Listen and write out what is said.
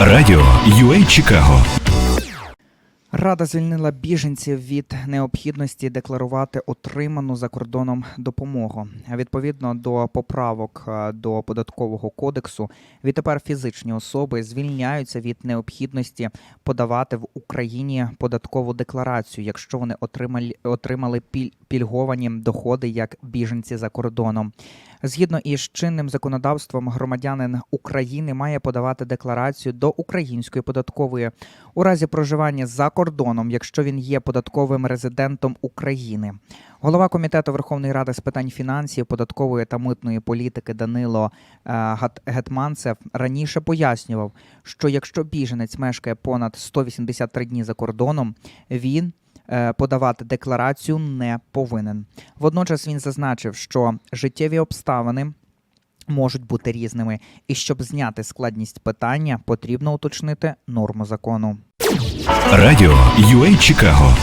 Радіо UA Чикаго Рада звільнила біженців від необхідності декларувати отриману за кордоном допомогу. Відповідно до поправок е, до податкового кодексу, відтепер фізичні особи звільняються від необхідності подавати в Україні податкову декларацію, якщо вони отримали, отримали піль- пільговані доходи як біженці за кордоном. Згідно із чинним законодавством, громадянин України має подавати декларацію до української податкової у разі проживання за кордоном, якщо він є податковим резидентом України. Голова комітету Верховної Ради з питань фінансів, податкової та митної політики Данило е, Гетманцев раніше пояснював, що якщо біженець мешкає понад 183 дні за кордоном, він е, подавати декларацію не повинен. Водночас він зазначив, що життєві обставини можуть бути різними, і щоб зняти складність питання, потрібно уточнити норму закону. Радіо UA Чикаго